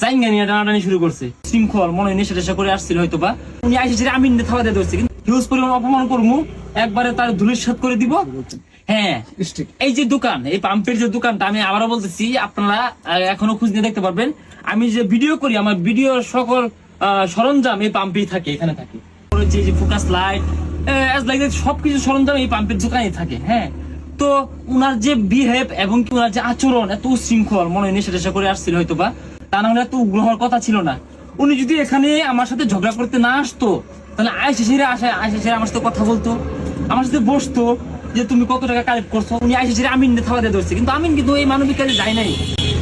জাইঙ্গা নিয়ে টানাটানি শুরু করছে। শৃঙ্খল মনে নেশা টেশা করে আসছিল হয়তো বা উনি আইসে আমি থাবা দিয়ে ধরছে কিন্তু হিউজ পরিমাণ অপমান করব একবারে তার ধুলির করে দিব। হ্যাঁ এই যে দোকান এই পাম্পের যে দোকানটা আমি আবারও বলতেছি আপনারা এখনও খুঁজ নিয়ে দেখতে পারবেন। আমি যে ভিডিও করি আমার ভিডিও সকল সরঞ্জাম এই পাম্পেই থাকে এখানে থাকে। যে যে ফোকাস লাইট সবকিছু সরঞ্জাম এই পাম্পের দোকানে থাকে হ্যাঁ। তো উনার যে বিহেভ এবং কি উনার যে আচরণ এত শৃঙ্খল মনে হয় নেশা টেশা করে আসছিল হয়তো বা তা না হলে এত উগ্র কথা ছিল না। উনি যদি এখানে আমার সাথে ঝগড়া করতে না আসতো, তাহলে আয়সে সেরে আসে আয়সে সেরে আমার সাথে কথা বলতো। আমার সাথে বসতো যে তুমি কত টাকা কালেক্ট করছ। উনি আইসে সেরে আমিন থাবা দিয়ে ধরছে। কিন্তু আমিন কিন্তু এই মানবিক কাজে যায় নাই।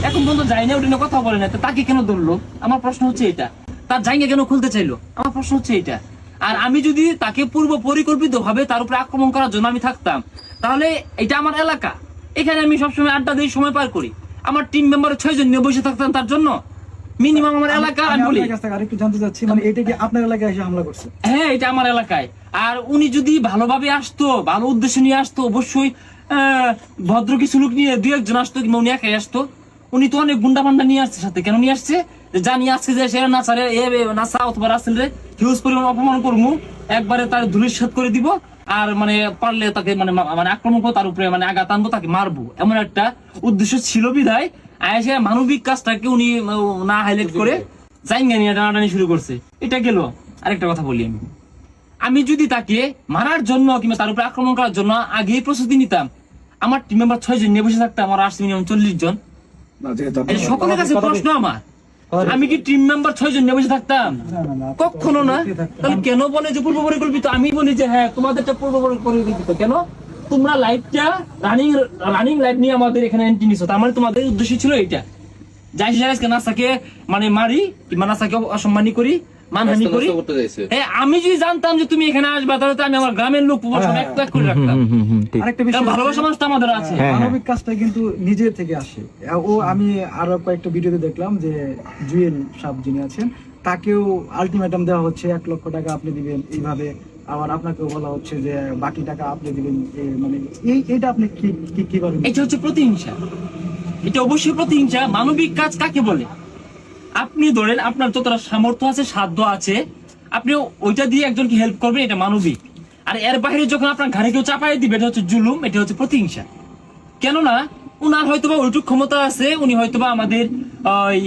এখন পর্যন্ত যায় না ওটা কথা বলে না তাকে কেন ধরলো? আমার প্রশ্ন হচ্ছে এটা। তার জায়গা কেন খুলতে চাইলো? আমার প্রশ্ন হচ্ছে এটা। আর আমি যদি তাকে পূর্ব পরিকল্পিত ভাবে তার উপরে আক্রমণ করার জন্য আমি থাকতাম, তাহলে এটা আমার এলাকা। এখানে আমি সবসময় আড্ডা দিয়ে সময় পার করি। আমার টিম মেম্বারের ছয় জন নিয়ে বসে থাকতাম তার জন্য। মিনিমাম আমার এলাকা আমি বলি। আরেকটু জানতে চাচ্ছি মানে এটা কি আপনার এলাকায় এসে হামলা করছে? হ্যাঁ এটা আমার এলাকায়। আর উনি যদি ভালোভাবে আসতো ভালো উদ্দেশ্য নিয়ে আসতো অবশ্যই ভদ্র কিছু লোক নিয়ে দুই একজন আসতো কিংবা উনি একাই আসতো। উনি তো অনেক গুন্ডা পান্ডা নিয়ে আসছে সাথে কেন নিয়ে আসছে? জানি আজকে যে সে এ এ নাচা অথবা রাসেল রে হিউজ পরিমাণ অপমান করব একবারে তার ধুলির করে দিব। আর মানে পারলে তাকে মানে মানে আক্রমণ করব তার উপরে মানে আঘাত আনব তাকে মারবো। এমন একটা উদ্দেশ্য ছিল বিধায় আয়সা মানবিক কাজটাকে উনি না হাইলাইট করে জাইঙ্গা নিয়ে টানাটানি শুরু করছে। এটা গেল। আরেকটা কথা বলি আমি। আমি যদি তাকে মারার জন্য কিংবা তার উপরে আক্রমণ করার জন্য আগেই প্রস্তুতি নিতাম আমার টিম মেম্বার ছয় জন নিয়ে বসে থাকতাম আমার আসছে মিনিমাম চল্লিশ জন। সকলের কাছে প্রশ্ন আমার। আমি কি টিম মেম্বার ছয় জন নিয়ে বসে থাকতাম? কখনো না? তাহলে কেন বলে যে পূর্ব পরিকল্পিত? আমি বলি যে হ্যাঁ তোমাদেরটা পূর্ব পরিকল্পিত। কেন? তোমরা লাইভটা রানিং রানিং লাইট নিয়ে আমাদের এখানে এন্ট্রি নিছো। তার মানে তোমাদের উদ্দেশ্য ছিল এটা যাই সে নাসাকে মানে মারি কিংবা নাসাকে অসম্মানী করি। মানহানি করি? হ্যাঁ, আমি যদি জানতাম যে তুমি এখানে আসবে তাহলে আমি আমার গ্রামের লোক এক এক করে রাখতাম। আরেকটা বিষয় ভালোবাসা মানুষ আমাদের আছে। মানবিক কাজটা কিন্তু নিজের থেকে আসে। ও আমি আরও কয়েকটা ভিডিওতে দেখলাম যে জুয়েল সাহ যিনি আছেন তাকেও আলটিমেটাম দেওয়া হচ্ছে এক লক্ষ টাকা আপনি দিবেন এইভাবে। আবার আপনাকেও বলা হচ্ছে যে বাকি টাকা আপনি দিবেন মানে এই এটা আপনি কি কি- কীভাবে এটা হচ্ছে প্রতিহিংসা। এটা অবশ্যই প্রতিহিংসা। মানবিক কাজ কাকে বলে? আপনি ধরেন আপনার যতটা সামর্থ্য আছে, সাধ্য আছে, আপনি ওইটা দিয়ে একজনকে হেল্প করবেন, এটা মানবিক। আর এর বাইরে যখন আপনার ঘাড়ে কেউ চাপাই দিবে, এটা হচ্ছে জুলুম, এটা হচ্ছে প্রতিহিংসা। কেননা উনার হয়তোবা ওইটুক ক্ষমতা আছে, উনি হয়তোবা আমাদের, ওই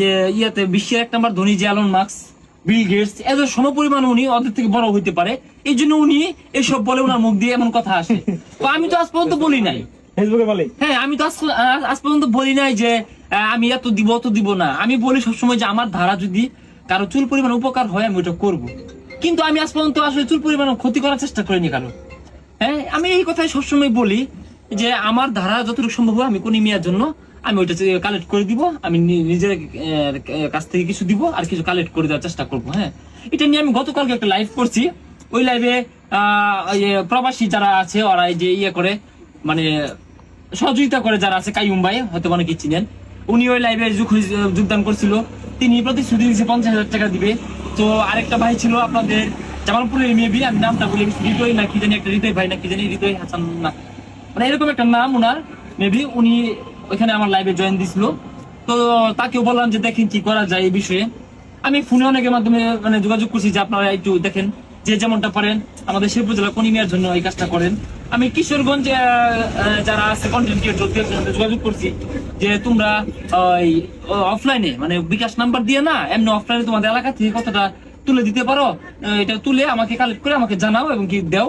যে ইয়াতে বিশ্বের এক নম্বর ধনী যে অ্যালন মার্কস বিল গেটস এত সমপরিমাণ উনি ওদের থেকে বড় হইতে পারে। এই জন্য উনি এসব বলে ওনার মুখ দিয়ে এমন কথা আসে। তো আমি তো আজ পর্যন্ত বলি নাই। আমি এই সবসময় বলি যে, আমার ধারা যতটুকু সম্ভব হয়, আমি কোন মিয়ার জন্য আমি ওইটা কালেক্ট করে দিব। আমি নিজের কাছ থেকে কিছু দিব আর কিছু কালেক্ট করে দেওয়ার চেষ্টা করব হ্যাঁ। এটা নিয়ে আমি গতকালকে একটা লাইভ করছি। ওই লাইভে প্রবাসী যারা আছে, ওরা যে ইয়ে করে মানে সহযোগিতা করে যারা আছে কাইম ভাই, হয়তো অনেকে চিনেন। উনি ওই লাইভে যোগদান করছিল। তিনি প্রতিশ্রুতি দিয়েছে পঞ্চাশ হাজার টাকা দিবে। তো আরেকটা ভাই ছিল আপনাদের জামালপুরের মেবি আমি নামটা বলি হৃদয় না কি জানি, একটা হৃদয় ভাই না কি জানি, হৃদয় হাসান না। মানে এরকম একটা নাম ওনার মেবি উনি ওইখানে আমার লাইভে জয়েন দিছিল। তো তাকেও বললাম যে, দেখেন কি করা যায় এই বিষয়ে। আমি ফোনে অনেকের মাধ্যমে মানে যোগাযোগ করছি যে, আপনারা একটু দেখেন, যে যেমনটা পারেন। আমাদের শেরপুর জেলা কনিমিয়ার জন্য এই কাজটা করেন। আমি কিশোরগঞ্জে যারা আছে কন্টেন্ট ক্রিয়েটর যোগাযোগ করছি যে তোমরা ওই অফলাইনে মানে বিকাশ নাম্বার দিয়ে না, এমনি অফলাইনে তোমাদের এলাকা থেকে কতটা তুলে দিতে পারো। এটা তুলে আমাকে কালেক্ট করে আমাকে জানাও এবং কি দাও।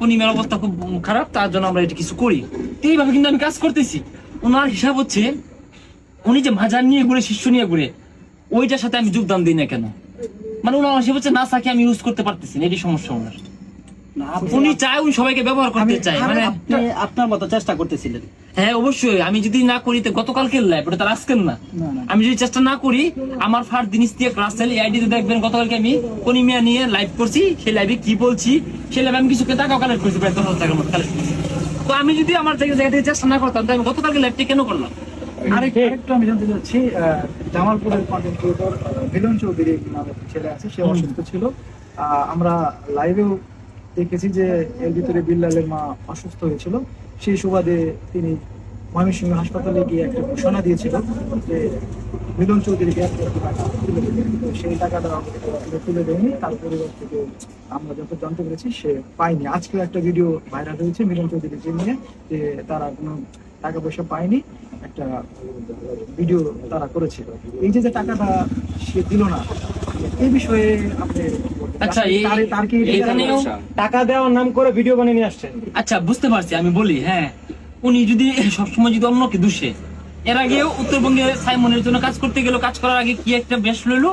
কনিমের অবস্থা খুব খারাপ, তার জন্য আমরা এটা কিছু করি। এইভাবে কিন্তু আমি কাজ করতেছি। ওনার হিসাব হচ্ছে, উনি যে মাজার নিয়ে ঘুরে, শিষ্য নিয়ে ঘুরে, ওইটার সাথে আমি যোগদান দিই না কেন? মানে ওনার হিসাব হচ্ছে, না, সাকে আমি ইউজ করতে পারতেছি না এটি সমস্যা ওনার। উনি চায় উনি সবাইকে ব্যবহার করতে আমি- চায় মানে আপনি আপনার মতো চেষ্টা করতেছিলেন। হ্যাঁ অবশ্যই। আমি যদি না করি তো গতকালকের লাইভ ওটা তার আজকের না। না, না। আমি যদি চেষ্টা না করি আমার ফার জিনিস দিয়ে রাসেল এই আইডিতে দেখবেন গতকালকে আমি কনিমিয়া নিয়ে লাইভ করছি সেই লাইভে কি বলছি সেই লাইভে আমি কিছু টাকাও কালেক্ট করছি প্রায় দশ হাজার টাকার মতো কালেক্ট করছি। তো আমি যদি আমার জায়গা জায়গা থেকে চেষ্টা না করতাম তাহলে আমি গতকালকে লাইভটি কেন করলাম? আরেকটু আমি জানতে চাচ্ছি জামালপুরের কন্টেন্ট ক্রিয়েটর মিলন চৌধুরী নামের ছেলে আছে সে অসুস্থ ছিল। আমরা লাইভেও দেখেছি যে এর ভিতরে বিল্লালের মা অসুস্থ হয়েছিল। সেই সুবাদে তিনি ময়মনসিংহ হাসপাতালে গিয়ে একটা ঘোষণা দিয়েছিল যে মিলন দেবে। সেই টাকাটা তুলে দেয়নি তার পরিবার থেকে আমরা যত জানতে পেরেছি সে পায়নি। আজকেও একটা ভিডিও ভাইরাল হয়েছে মিলন চৌধুরীকে নিয়ে, যে তারা কোনো টাকা পয়সা পায়নি, একটা ভিডিও তারা করেছিল এই যে যে টাকাটা সে দিল না এই বিষয়ে আপনি আচ্ছা, এই- তার- তার কি এটা এখানেও- টাকা দেওয়ার নাম করে ভিডিও বানিয়ে নিয়ে আসছেন। আচ্ছা বুঝতে পারছি আমি বলি হ্যাঁ। উনি যদি সবসময় যদি অন্যকে দোষে এর আগেও উত্তরবঙ্গে সাইমনের জন্য কাজ করতে গেল কাজ করার আগে কি একটা বেশ লইলো?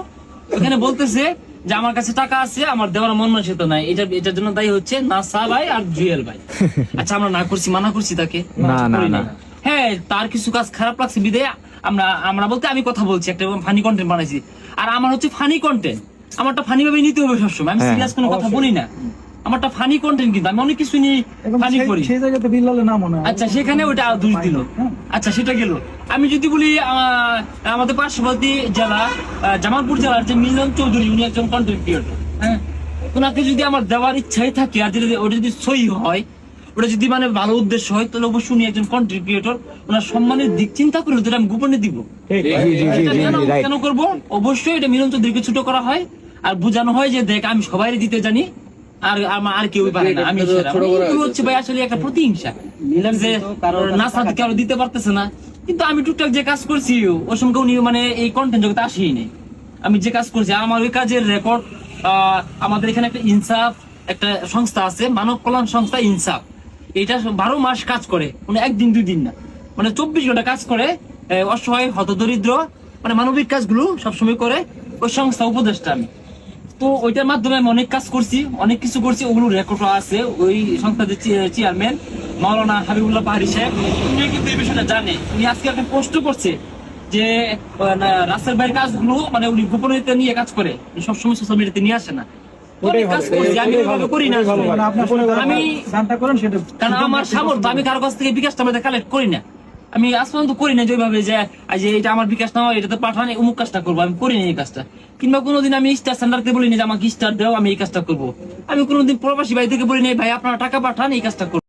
ওখানে বলতেছে যে আমার কাছে টাকা আছে আমার দেওয়ার মন মানসিকতা নাই। এটা এটার জন্য দায়ী হচ্ছে নাসা ভাই আর জুয়েল ভাই। আচ্ছা আমরা না করছি মানা করছি তাকে? না, না, না। হ্যাঁ তার কিছু কাজ খারাপ লাগছে বিদায় আমরা আমরা বলতে আমি কথা বলছি একটা ফানি কন্টেন্ট বানাইছি। আর আমার হচ্ছে ফানি কন্টেন্ট আমারটা ফানি ভাবে নিতে হবে সবসময়। আমি হ্যাঁ, সিরিয়াস কোনো কথা বলি না। আমারটা ফানি কন্টেন্ট কিন্তু আমি অনেক কিছু নিয়ে ফানি করি। সেই জায়গাতে বিল্লালের নাম মনে হয় আচ্ছা সেখানে ওটা দোষ দিল। হ্যাঁ। আচ্ছা সেটা গেল। আমি যদি বলি আহ, আমাদের পার্শ্ববর্তী জেলা জামালপুর জেলার যে মিলন চৌধুরী উনি একজন কন্টেন্ট ক্রিয়েটর হ্যাঁ? ওনাকে যদি আমার দেওয়ার ইচ্ছাই থাকে আর যদি ওটা যদি সই হয় ওটা যদি মানে ভালো উদ্দেশ্য হয় তাহলে অবশ্যই উনি একজন কন্টেন্ট ক্রিয়েটর ওনার সম্মানের দিক চিন্তা করে যেটা আমি গোপনে দিব। কেন- করব? অবশ্যই এটা মিলন চৌধুরীকে ছোট করা হয়। আর বোঝানো হয় যে দেখ আমি সবাই দিতে জানি আর আর কেউ পারে না আমি হচ্ছে ভাই আসলে একটা প্রতিহিংসা। মিলন যে না সাথে কারও দিতে পারতেছে না। কিন্তু আমি টুকটাক যে কাজ করছি ওর উনি মানে এই কন্টেন্ট জগতে আসেই নেই। আমি যে কাজ করছি আমার ওই কাজের রেকর্ড আমাদের এখানে একটা ইনসাফ একটা সংস্থা আছে মানব কল্যাণ সংস্থা ইনসাফ। এটা বারো মাস কাজ করে মানে একদিন, দুই দিন না। মানে চব্বিশ ঘণ্টা কাজ করে অসহায়, হতদরিদ্র মানে মানবিক কাজগুলো সবসময় করে ওই সংস্থা উপদেষ্টা আমি। তো ওইটার মাধ্যমে আমি অনেক কাজ করছি, অনেক কিছু করছি, ওগুলো রেকর্ড আছে। ওই সংস্থার চেয়ারম্যান মাওলানা হাবিবুল্লাহ পাহাড়ি সাহেব, উনি কিন্তু এই বিষয়টা জানে। উনি আজকে একটা প্রশ্ন করছে যে রাসেল ভাইয়ের কাজগুলো মানে উনি গোপনীয়তা নিয়ে কাজ করে। সবসময় সোশ্যাল মিডিয়াতে নিয়ে আসে না। আমি করি না আসলে। আপনার আমি গানটা করেন সেটা কারণ আমার সামর্থ্য আমি কারও কাছ থেকে বিকাশটা কালেক্ট করি না। আমি আজ পর্যন্ত করি না যেভাবে যে এটা আমার বিকাশ নাও এটাতে পাঠান অমুক কাজটা করব। আমি করি না এই কাজটা। কিংবা কোনোদিন আমি স্টার সেন্টারকে বলি না যে আমাকে স্টার দাও আমি এই কাজটা করব। আমি কোনোদিন প্রবাসী ভাই থেকে বলি না ভাই আপনারা টাকা পাঠান এই কাজটা করব